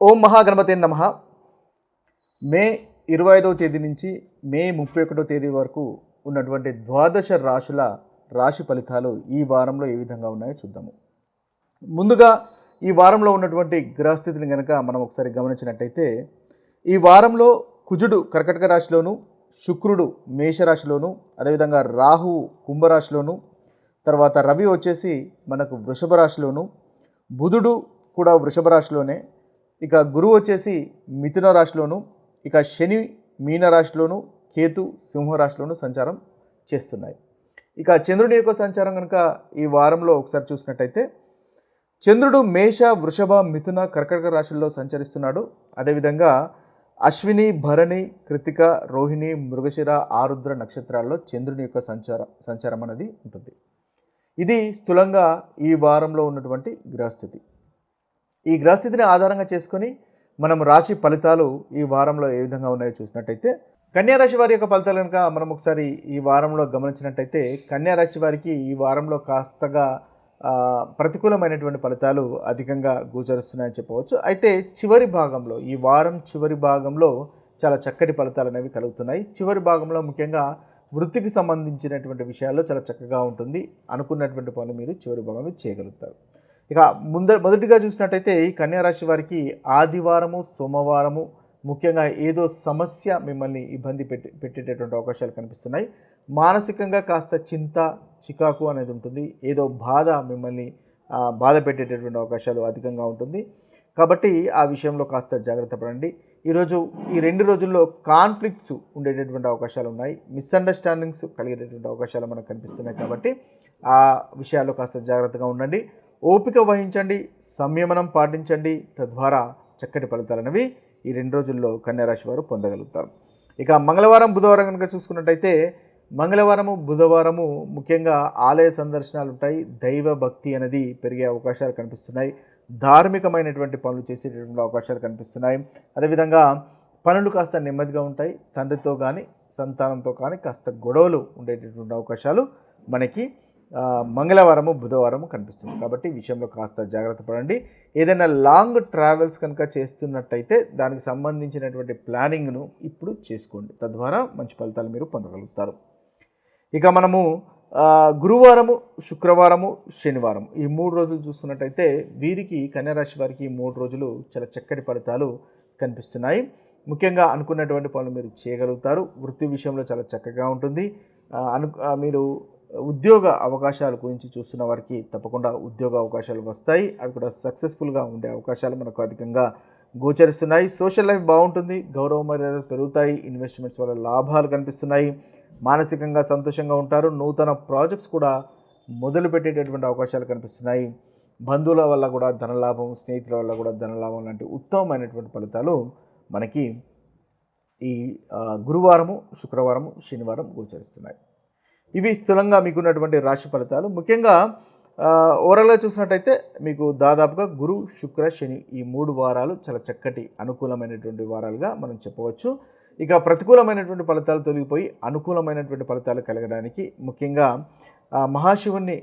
ఓం మహాగణపతి నమ. మే ఇరవై ఐదవ తేదీ నుంచి మే ముప్పై ఒకటో తేదీ వరకు ఉన్నటువంటి ద్వాదశ రాశుల రాశి ఫలితాలు ఈ వారంలో ఏ విధంగా ఉన్నాయో చూద్దాము. ముందుగా ఈ వారంలో ఉన్నటువంటి గ్రహస్థితిని కనుక మనం ఒకసారి గమనించినట్టయితే ఈ వారంలో కుజుడు కర్కటక రాశిలోను శుక్రుడు మేషరాశిలోను అదేవిధంగా రాహువు కుంభరాశిలోను తర్వాత రవి వచ్చేసి మనకు వృషభ రాశిలోను బుధుడు కూడా వృషభ రాశిలోనే ఇక గురువు వచ్చేసి మిథున రాశిలోను ఇక శని మీన రాశిలోను కేతు సింహరాశిలోను సంచారం చేస్తున్నాయి. ఇక చంద్రుడి యొక్క సంచారం కనుక ఈ వారంలో ఒకసారి చూసినట్టయితే చంద్రుడు మేష వృషభ మిథున కర్కటక రాశుల్లో సంచరిస్తున్నాడు. అదేవిధంగా అశ్విని భరణి కృతిక రోహిణి మృగశిర ఆరుద్ర నక్షత్రాల్లో చంద్రుని యొక్క సంచార సంచారం అనేది ఉంటుంది. ఇది స్థూలంగా ఈ వారంలో ఉన్నటువంటి గ్రహస్థితి. ఈ గ్రహస్థితిని ఆధారంగా చేసుకొని మనం రాశి ఫలితాలు ఈ వారంలో ఏ విధంగా ఉన్నాయో చూసినట్టయితే కన్యారాశి వారి యొక్క ఫలితాలు కనుక మనం ఒకసారి ఈ వారంలో గమనించినట్టయితే కన్యారాశి వారికి ఈ వారంలో కాస్తగా ప్రతికూలమైనటువంటి ఫలితాలు అధికంగా గోచరిస్తున్నాయని చెప్పవచ్చు. అయితే చివరి భాగంలో ఈ వారం చివరి భాగంలో చాలా చక్కటి ఫలితాలు అనేవి కలుగుతున్నాయి. చివరి భాగంలో ముఖ్యంగా వృత్తికి సంబంధించినటువంటి విషయాల్లో చాలా చక్కగా ఉంటుంది. అనుకున్నటువంటి పనులు మీరు చివరి భాగంలో చేయగలుగుతారు. ఇక ముంద మొదటిగా చూసినట్టయితే ఈ కన్యారాశి వారికి ఆదివారము సోమవారము ముఖ్యంగా ఏదో సమస్య మిమ్మల్ని ఇబ్బంది పెట్టి పెట్టేటటువంటి అవకాశాలు కనిపిస్తున్నాయి. మానసికంగా కాస్త చింత చికాకు అనేది ఉంటుంది. ఏదో బాధ మిమ్మల్ని బాధ పెట్టేటటువంటి అవకాశాలు అధికంగా ఉంటుంది. కాబట్టి ఆ విషయంలో కాస్త జాగ్రత్త పడండి. ఈరోజు ఈ రెండు రోజుల్లో కాన్ఫ్లిక్ట్స్ ఉండేటటువంటి అవకాశాలు ఉన్నాయి. మిస్అండర్స్టాండింగ్స్ కలిగేటటువంటి అవకాశాలు మనకు కనిపిస్తున్నాయి కాబట్టి ఆ విషయాల్లో కాస్త జాగ్రత్తగా ఉండండి. ఓపిక వహించండి సంయమనం పాటించండి తద్వారా చక్కటి ఫలితాలు అనేవి ఈ రెండు రోజుల్లో కన్యారాశి వారు పొందగలుగుతారు. ఇక మంగళవారం బుధవారం కనుక చూసుకున్నట్టయితే మంగళవారము బుధవారము ముఖ్యంగా ఆలయ సందర్శనాలు ఉంటాయి దైవ భక్తి అనేది పెరిగే అవకాశాలు కనిపిస్తున్నాయి. ధార్మికమైనటువంటి పనులు చేసేటటువంటి అవకాశాలు కనిపిస్తున్నాయి. అదేవిధంగా పనులు కాస్త నెమ్మదిగా ఉంటాయి. తండ్రితో కానీ సంతానంతో కానీ కాస్త గొడవలు ఉండేటటువంటి అవకాశాలు మనకి మంగళవారము బుధవారము కనిపిస్తుంది. కాబట్టి విషయంలో కాస్త జాగ్రత్త పడండి. ఏదైనా లాంగ్ ట్రావెల్స్ కనుక చేస్తున్నట్టయితే దానికి సంబంధించినటువంటి ప్లానింగ్ను ఇప్పుడు చేసుకోండి. తద్వారా మంచి ఫలితాలు మీరు పొందగలుగుతారు. ఇక మనము గురువారము శుక్రవారము శనివారం ఈ మూడు రోజులు చూసుకున్నట్టయితే వీరికి కన్యారాశి వారికి మూడు రోజులు చాలా చక్కటి ఫలితాలు కనిపిస్తున్నాయి. ముఖ్యంగా అనుకున్నటువంటి పనులు మీరు చేయగలుగుతారు. వృత్తి విషయంలో చాలా చక్కగా ఉంటుంది. అను మీరు ఉద్యోగ అవకాశాల గురించి చూస్తున్న వారికి తప్పకుండా ఉద్యోగ అవకాశాలు వస్తాయి. అవి కూడా సక్సెస్ఫుల్గా ఉండే అవకాశాలు మనకు అధికంగా గోచరిస్తున్నాయి. సోషల్ లైఫ్ బాగుంటుంది. గౌరవ మర్యాదలు పెరుగుతాయి. ఇన్వెస్ట్మెంట్స్ వల్ల లాభాలు కనిపిస్తున్నాయి. మానసికంగా సంతోషంగా ఉంటారు. నూతన ప్రాజెక్ట్స్ కూడా మొదలు పెట్టేటటువంటి అవకాశాలు కనిపిస్తున్నాయి. బంధువుల వల్ల కూడా ధనలాభం స్నేహితుల వల్ల కూడా ధనలాభం లాంటి ఉత్తమమైనటువంటి ఫలితాలు మనకి ఈ గురువారము శుక్రవారము శనివారం గోచరిస్తున్నాయి. ఇవి స్థూలంగా మీకున్నటువంటి రాశి ఫలితాలు. ముఖ్యంగా ఓవరాల్గా చూసినట్టయితే మీకు దాదాపుగా గురు శుక్ర శని ఈ మూడు వారాలు చాలా చక్కటి అనుకూలమైనటువంటి వారాలుగా మనం చెప్పవచ్చు. ఇక ప్రతికూలమైనటువంటి ఫలితాలు తొలగిపోయి అనుకూలమైనటువంటి ఫలితాలు కలగడానికి ముఖ్యంగా మహాశివుణ్ణి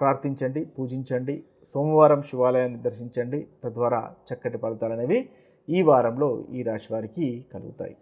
ప్రార్థించండి పూజించండి సోమవారం శివాలయాన్ని దర్శించండి. తద్వారా చక్కటి ఫలితాలు అనేవి ఈ వారంలో ఈ రాశి వారికి కలుగుతాయి.